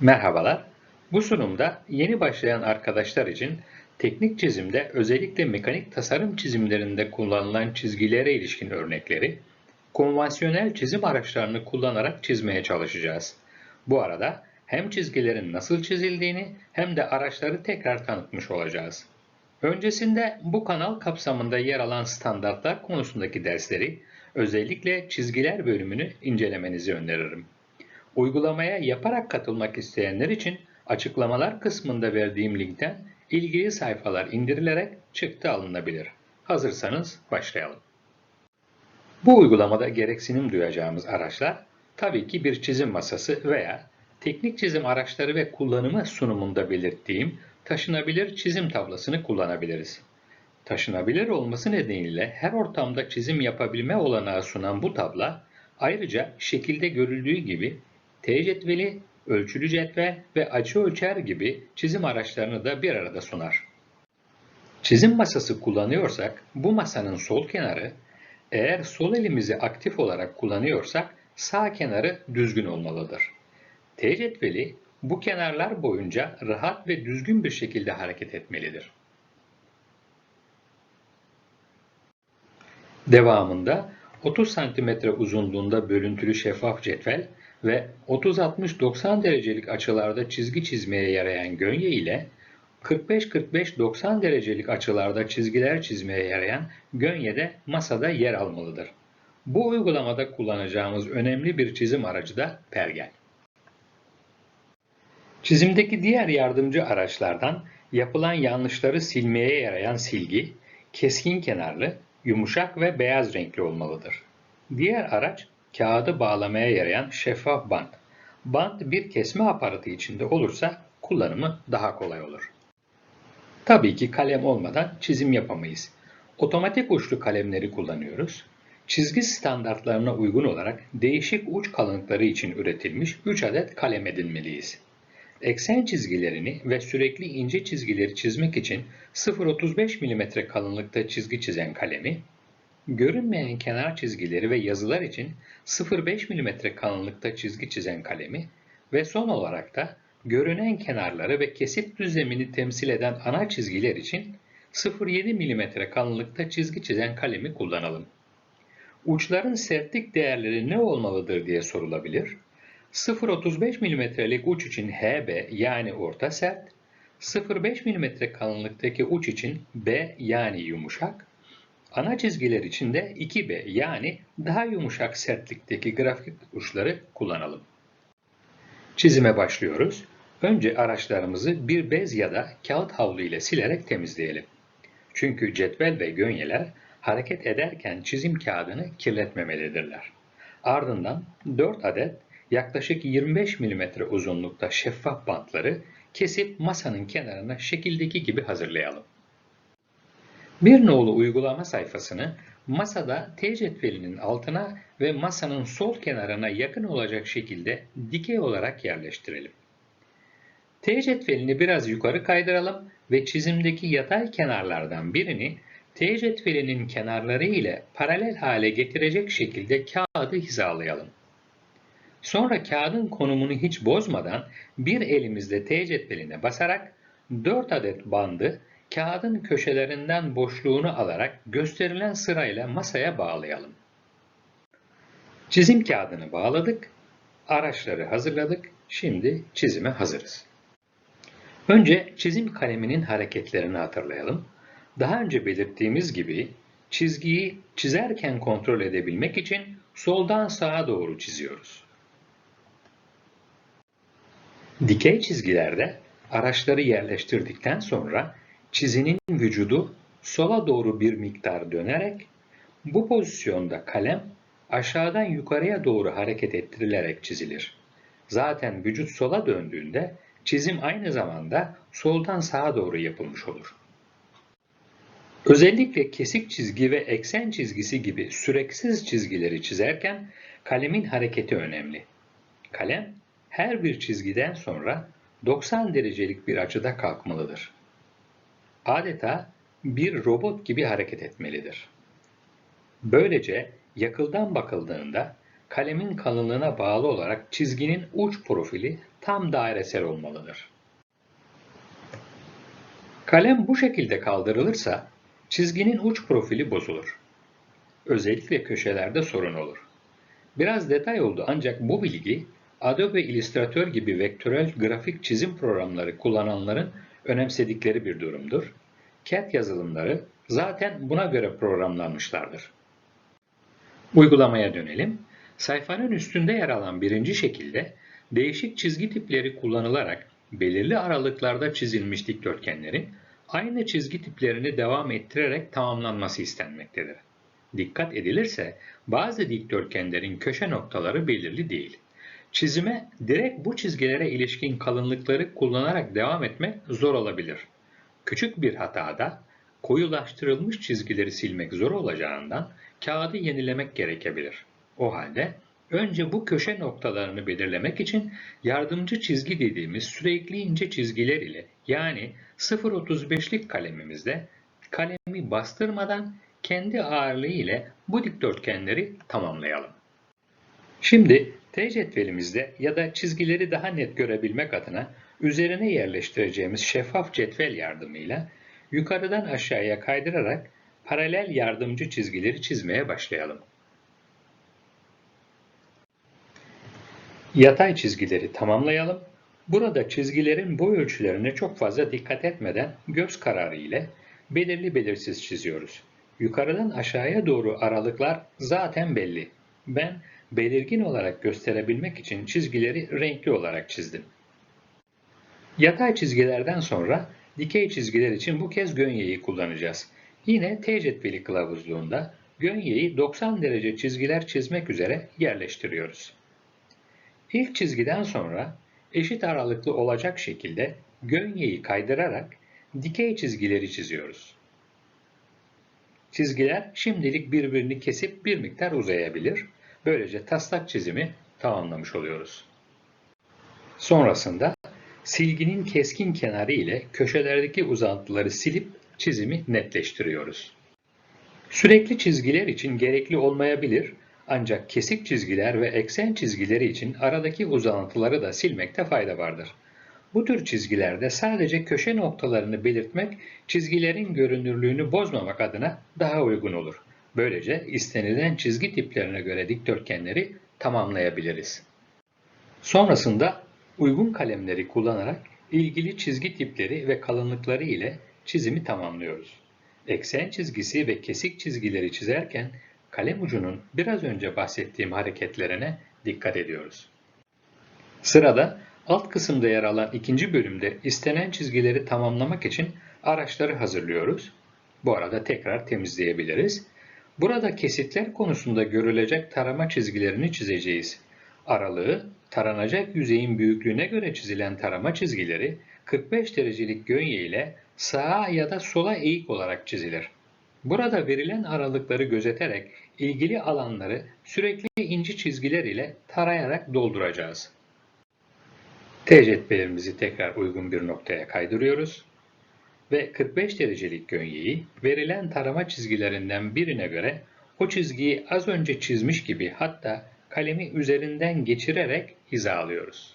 Merhabalar. Bu sunumda yeni başlayan arkadaşlar için teknik çizimde özellikle mekanik tasarım çizimlerinde kullanılan çizgilere ilişkin örnekleri, konvansiyonel çizim araçlarını kullanarak çizmeye çalışacağız. Bu arada hem çizgilerin nasıl çizildiğini hem de araçları tekrar tanıtmış olacağız. Öncesinde bu kanal kapsamında yer alan standartlar konusundaki dersleri, özellikle çizgiler bölümünü incelemenizi öneririm. Uygulamaya yaparak katılmak isteyenler için açıklamalar kısmında verdiğim linkten ilgili sayfalar indirilerek çıktı alınabilir. Hazırsanız başlayalım. Bu uygulamada gereksinim duyacağımız araçlar tabii ki bir çizim masası veya teknik çizim araçları ve kullanımı sunumunda belirttiğim taşınabilir çizim tablasını kullanabiliriz. Taşınabilir olması nedeniyle her ortamda çizim yapabilme olanağı sunan bu tabla ayrıca şekilde görüldüğü gibi T cetveli, ölçülü cetvel ve açı ölçer gibi çizim araçlarını da bir arada sunar. Çizim masası kullanıyorsak bu masanın sol kenarı, eğer sol elimizi aktif olarak kullanıyorsak sağ kenarı düzgün olmalıdır. T cetveli bu kenarlar boyunca rahat ve düzgün bir şekilde hareket etmelidir. Devamında 30 cm uzunluğunda bölüntülü şeffaf cetvel ve 30-60-90 derecelik açılarda çizgi çizmeye yarayan gönye ile 45-45-90 derecelik açılarda çizgiler çizmeye yarayan gönye de masada yer almalıdır. Bu uygulamada kullanacağımız önemli bir çizim aracı da pergel. Çizimdeki diğer yardımcı araçlardan yapılan yanlışları silmeye yarayan silgi, keskin kenarlı, yumuşak ve beyaz renkli olmalıdır. Diğer araç kağıdı bağlamaya yarayan şeffaf bant. Bant bir kesme aparatı içinde olursa kullanımı daha kolay olur. Tabii ki kalem olmadan çizim yapamayız. Otomatik uçlu kalemleri kullanıyoruz. Çizgi standartlarına uygun olarak değişik uç kalınlıkları için üretilmiş 3 adet kalem edinmeliyiz. Eksen çizgilerini ve sürekli ince çizgileri çizmek için 0.35 mm kalınlıkta çizgi çizen kalemi, görünmeyen kenar çizgileri ve yazılar için 0.5 mm kalınlıkta çizgi çizen kalemi ve son olarak da görünen kenarları ve kesit düzlemini temsil eden ana çizgiler için 0.7 mm kalınlıkta çizgi çizen kalemi kullanalım. Uçların sertlik değerleri ne olmalıdır diye sorulabilir. 0.35 mm'lik uç için HB yani orta sert, 0.5 mm kalınlıktaki uç için B yani yumuşak, ana çizgiler için de 2B yani daha yumuşak sertlikteki grafik uçları kullanalım. Çizime başlıyoruz. Önce araçlarımızı bir bez ya da kağıt havlu ile silerek temizleyelim. Çünkü cetvel ve gönyeler hareket ederken çizim kağıdını kirletmemelidirler. Ardından 4 adet yaklaşık 25 mm uzunlukta şeffaf bantları kesip masanın kenarına şekildeki gibi hazırlayalım. Bir nolu uygulama sayfasını masada T cetvelinin altına ve masanın sol kenarına yakın olacak şekilde dikey olarak yerleştirelim. T cetvelini biraz yukarı kaydıralım ve çizimdeki yatay kenarlardan birini T cetvelinin kenarları ile paralel hale getirecek şekilde kağıdı hizalayalım. Sonra kağıdın konumunu hiç bozmadan bir elimizle T cetveline basarak 4 adet bandı kağıdın köşelerinden boşluğunu alarak gösterilen sırayla masaya bağlayalım. Çizim kağıdını bağladık, araçları hazırladık, şimdi çizime hazırız. Önce çizim kaleminin hareketlerini hatırlayalım. Daha önce belirttiğimiz gibi çizgiyi çizerken kontrol edebilmek için soldan sağa doğru çiziyoruz. Dikey çizgilerde araçları yerleştirdikten sonra çizinin vücudu sola doğru bir miktar dönerek bu pozisyonda kalem aşağıdan yukarıya doğru hareket ettirilerek çizilir. Zaten vücut sola döndüğünde çizim aynı zamanda soldan sağa doğru yapılmış olur. Özellikle kesik çizgi ve eksen çizgisi gibi süreksiz çizgileri çizerken kalemin hareketi önemli. Kalem her bir çizgiden sonra 90 derecelik bir açıda kalkmalıdır. Adeta bir robot gibi hareket etmelidir. Böylece yakıldan bakıldığında kalemin kalınlığına bağlı olarak çizginin uç profili tam dairesel olmalıdır. Kalem bu şekilde kaldırılırsa çizginin uç profili bozulur. Özellikle köşelerde sorun olur. Biraz detay oldu ancak bu bilgi Adobe Illustrator gibi vektörel grafik çizim programları kullananların önemsedikleri bir durumdur. CAD yazılımları zaten buna göre programlanmışlardır. Uygulamaya dönelim. Sayfanın üstünde yer alan birinci şekilde değişik çizgi tipleri kullanılarak belirli aralıklarda çizilmiş dikdörtgenlerin aynı çizgi tiplerini devam ettirerek tamamlanması istenmektedir. Dikkat edilirse bazı dikdörtgenlerin köşe noktaları belirli değil. Çizime direkt bu çizgilere ilişkin kalınlıkları kullanarak devam etmek zor olabilir. Küçük bir hatada koyulaştırılmış çizgileri silmek zor olacağından kağıdı yenilemek gerekebilir. O halde önce bu köşe noktalarını belirlemek için yardımcı çizgi dediğimiz sürekli ince çizgiler ile yani 0.35'lik kalemimizde kalemi bastırmadan kendi ağırlığı ile bu dikdörtgenleri tamamlayalım. Şimdi T cetvelimizde ya da çizgileri daha net görebilmek adına üzerine yerleştireceğimiz şeffaf cetvel yardımıyla yukarıdan aşağıya kaydırarak paralel yardımcı çizgileri çizmeye başlayalım. Yatay çizgileri tamamlayalım. Burada çizgilerin boy ölçülerine çok fazla dikkat etmeden göz kararı ile belirli belirsiz çiziyoruz. Yukarıdan aşağıya doğru aralıklar zaten belli. Ben belirgin olarak gösterebilmek için çizgileri renkli olarak çizdim. Yatay çizgilerden sonra dikey çizgiler için bu kez gönyeyi kullanacağız. Yine T cetveli kılavuzluğunda gönyeyi 90 derece çizgiler çizmek üzere yerleştiriyoruz. İlk çizgiden sonra eşit aralıklı olacak şekilde gönyeyi kaydırarak dikey çizgileri çiziyoruz. Çizgiler şimdilik birbirini kesip bir miktar uzayabilir. Böylece taslak çizimi tamamlamış oluyoruz. Sonrasında silginin keskin kenarı ile köşelerdeki uzantıları silip çizimi netleştiriyoruz. Sürekli çizgiler için gerekli olmayabilir ancak kesik çizgiler ve eksen çizgileri için aradaki uzantıları da silmekte fayda vardır. Bu tür çizgilerde sadece köşe noktalarını belirtmek çizgilerin görünürlüğünü bozmamak adına daha uygun olur. Böylece istenilen çizgi tiplerine göre dikdörtgenleri tamamlayabiliriz. Sonrasında uygun kalemleri kullanarak ilgili çizgi tipleri ve kalınlıkları ile çizimi tamamlıyoruz. Eksen çizgisi ve kesik çizgileri çizerken kalem ucunun biraz önce bahsettiğim hareketlerine dikkat ediyoruz. Sırada alt kısımda yer alan ikinci bölümde istenen çizgileri tamamlamak için araçları hazırlıyoruz. Bu arada tekrar temizleyebiliriz. Burada kesitler konusunda görülecek tarama çizgilerini çizeceğiz. Aralığı, taranacak yüzeyin büyüklüğüne göre çizilen tarama çizgileri 45 derecelik gönye ile sağa ya da sola eğik olarak çizilir. Burada verilen aralıkları gözeterek ilgili alanları sürekli ince çizgiler ile tarayarak dolduracağız. T cetvelimizi tekrar uygun bir noktaya kaydırıyoruz ve 45 derecelik gönyeyi verilen tarama çizgilerinden birine göre o çizgiyi az önce çizmiş gibi hatta kalemi üzerinden geçirerek hizalıyoruz.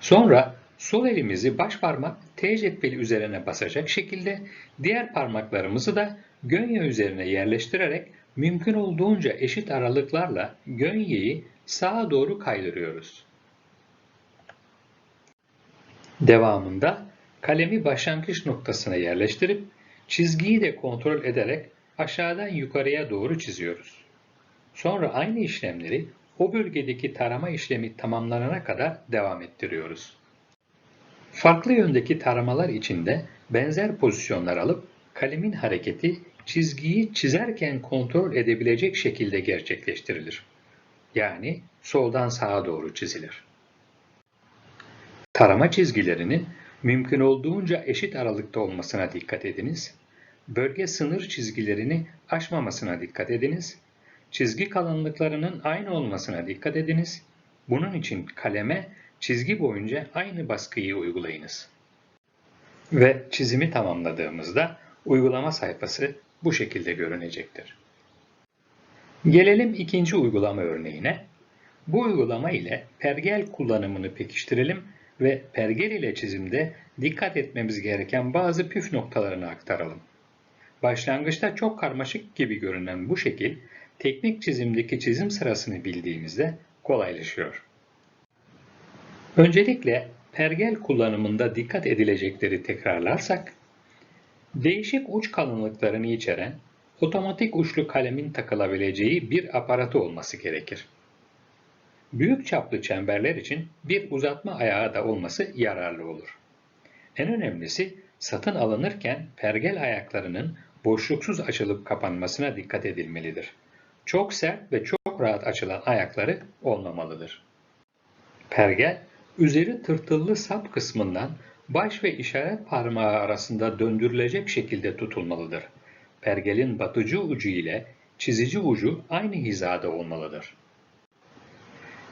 Sonra sol elimizi baş parmak T cetveli üzerine basacak şekilde diğer parmaklarımızı da gönye üzerine yerleştirerek mümkün olduğunca eşit aralıklarla gönyeyi sağa doğru kaydırıyoruz. Devamında kalemi başlangıç noktasına yerleştirip çizgiyi de kontrol ederek aşağıdan yukarıya doğru çiziyoruz. Sonra aynı işlemleri o bölgedeki tarama işlemi tamamlanana kadar devam ettiriyoruz. Farklı yöndeki taramalar için de benzer pozisyonlar alıp kalemin hareketi çizgiyi çizerken kontrol edebilecek şekilde gerçekleştirilir. Yani soldan sağa doğru çizilir. Tarama çizgilerinin mümkün olduğunca eşit aralıkta olmasına dikkat ediniz. Bölge sınır çizgilerini aşmamasına dikkat ediniz. Çizgi kalınlıklarının aynı olmasına dikkat ediniz. Bunun için kaleme çizgi boyunca aynı baskıyı uygulayınız. Ve çizimi tamamladığımızda uygulama sayfası bu şekilde görünecektir. Gelelim ikinci uygulama örneğine. Bu uygulama ile pergel kullanımını pekiştirelim ve pergel ile çizimde dikkat etmemiz gereken bazı püf noktalarını aktaralım. Başlangıçta çok karmaşık gibi görünen bu şekil, teknik çizimdeki çizim sırasını bildiğimizde kolaylaşıyor. Öncelikle pergel kullanımında dikkat edilecekleri tekrarlarsak, değişik uç kalınlıklarını içeren otomatik uçlu kalemin takılabileceği bir aparatı olması gerekir. Büyük çaplı çemberler için bir uzatma ayağı da olması yararlı olur. En önemlisi satın alınırken pergel ayaklarının boşluksuz açılıp kapanmasına dikkat edilmelidir. Çok sert ve çok rahat açılan ayakları olmamalıdır. Pergel, üzeri tırtıllı sap kısmından baş ve işaret parmağı arasında döndürülecek şekilde tutulmalıdır. Pergelin batıcı ucu ile çizici ucu aynı hizada olmalıdır.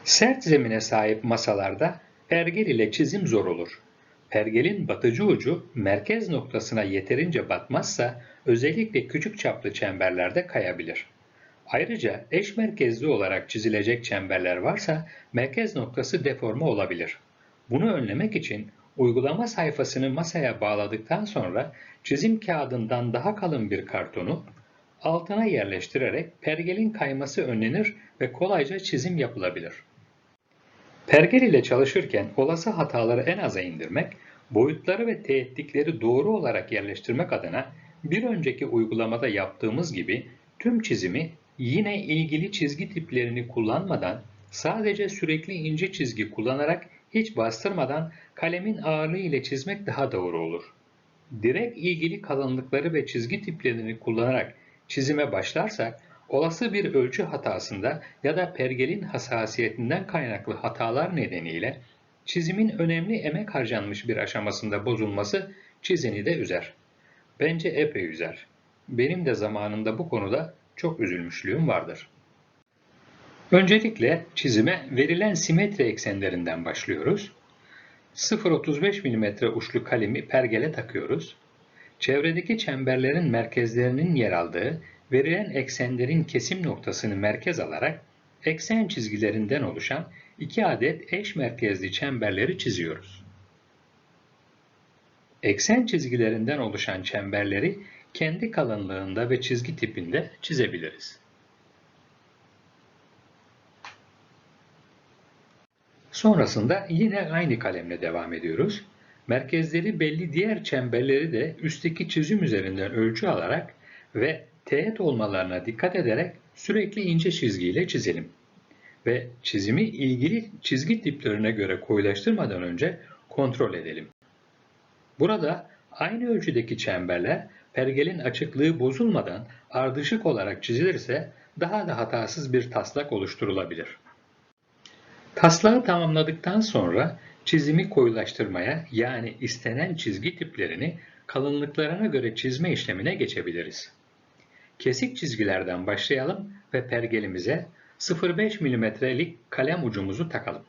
Sert zemine sahip masalarda pergel ile çizim zor olur. Pergelin batıcı ucu merkez noktasına yeterince batmazsa özellikle küçük çaplı çemberlerde kayabilir. Ayrıca eş merkezli olarak çizilecek çemberler varsa merkez noktası deforme olabilir. Bunu önlemek için uygulama sayfasını masaya bağladıktan sonra çizim kağıdından daha kalın bir kartonu altına yerleştirerek pergelin kayması önlenir ve kolayca çizim yapılabilir. Pergel ile çalışırken olası hataları en aza indirmek, boyutları ve teğetlikleri doğru olarak yerleştirmek adına bir önceki uygulamada yaptığımız gibi tüm çizimi yine ilgili çizgi tiplerini kullanmadan sadece sürekli ince çizgi kullanarak hiç bastırmadan kalemin ağırlığı ile çizmek daha doğru olur. Direkt ilgili kalınlıkları ve çizgi tiplerini kullanarak çizime başlarsak olası bir ölçü hatasında ya da pergelin hassasiyetinden kaynaklı hatalar nedeniyle çizimin önemli emek harcanmış bir aşamasında bozulması çizeni de üzer. Bence epey üzer. Benim de zamanında bu konuda çok üzülmüşlüğüm vardır. Öncelikle çizime verilen simetri eksenlerinden başlıyoruz. 0.35 mm uçlu kalemi pergele takıyoruz. Çevredeki çemberlerin merkezlerinin yer aldığı verilen eksenlerin kesim noktasını merkez alarak eksen çizgilerinden oluşan iki adet eş merkezli çemberleri çiziyoruz. Eksen çizgilerinden oluşan çemberleri kendi kalınlığında ve çizgi tipinde çizebiliriz. Sonrasında yine aynı kalemle devam ediyoruz. Merkezleri belli diğer çemberleri de üstteki çizim üzerinden ölçü alarak ve teğet olmalarına dikkat ederek sürekli ince çizgiyle çizelim. Ve çizimi ilgili çizgi tiplerine göre koyulaştırmadan önce kontrol edelim. Burada aynı ölçüdeki çemberler pergelin açıklığı bozulmadan ardışık olarak çizilirse daha da hatasız bir taslak oluşturulabilir. Taslağı tamamladıktan sonra çizimi koyulaştırmaya yani istenen çizgi tiplerini kalınlıklarına göre çizme işlemine geçebiliriz. Kesik çizgilerden başlayalım ve pergelimize 0,5 mm'lik kalem ucumuzu takalım.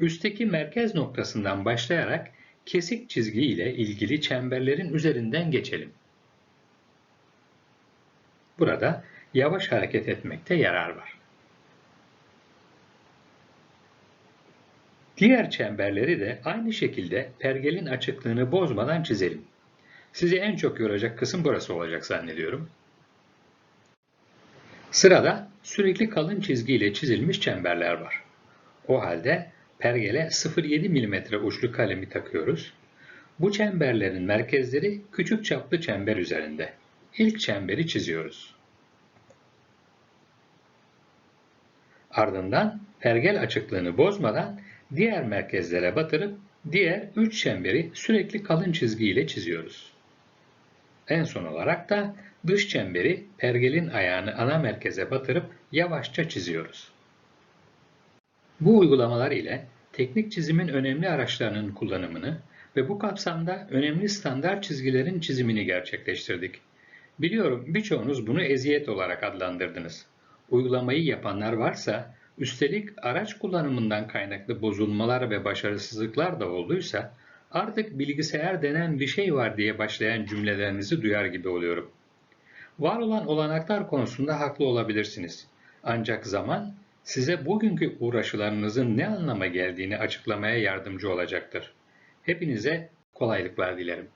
Üstteki merkez noktasından başlayarak kesik çizgi ile ilgili çemberlerin üzerinden geçelim. Burada yavaş hareket etmekte yarar var. Diğer çemberleri de aynı şekilde pergelin açıklığını bozmadan çizelim. Sizi en çok yoracak kısım burası olacak zannediyorum. Sırada sürekli kalın çizgi ile çizilmiş çemberler var. O halde pergele 0,7 mm uçlu kalemi takıyoruz. Bu çemberlerin merkezleri küçük çaplı çember üzerinde. İlk çemberi çiziyoruz. Ardından pergel açıklığını bozmadan diğer merkezlere batırıp diğer üç çemberi sürekli kalın çizgi ile çiziyoruz. En son olarak da dış çemberi pergelin ayağını ana merkeze batırıp yavaşça çiziyoruz. Bu uygulamalar ile teknik çizimin önemli araçlarının kullanımını ve bu kapsamda önemli standart çizgilerin çizimini gerçekleştirdik. Biliyorum birçoğunuz bunu eziyet olarak adlandırdınız. Uygulamayı yapanlar varsa, üstelik araç kullanımından kaynaklı bozulmalar ve başarısızlıklar da olduysa, artık bilgisayar denen bir şey var diye başlayan cümlelerinizi duyar gibi oluyorum. Var olan olanaklar konusunda haklı olabilirsiniz. Ancak zaman size bugünkü uğraşılarınızın ne anlama geldiğini açıklamaya yardımcı olacaktır. Hepinize kolaylıklar dilerim.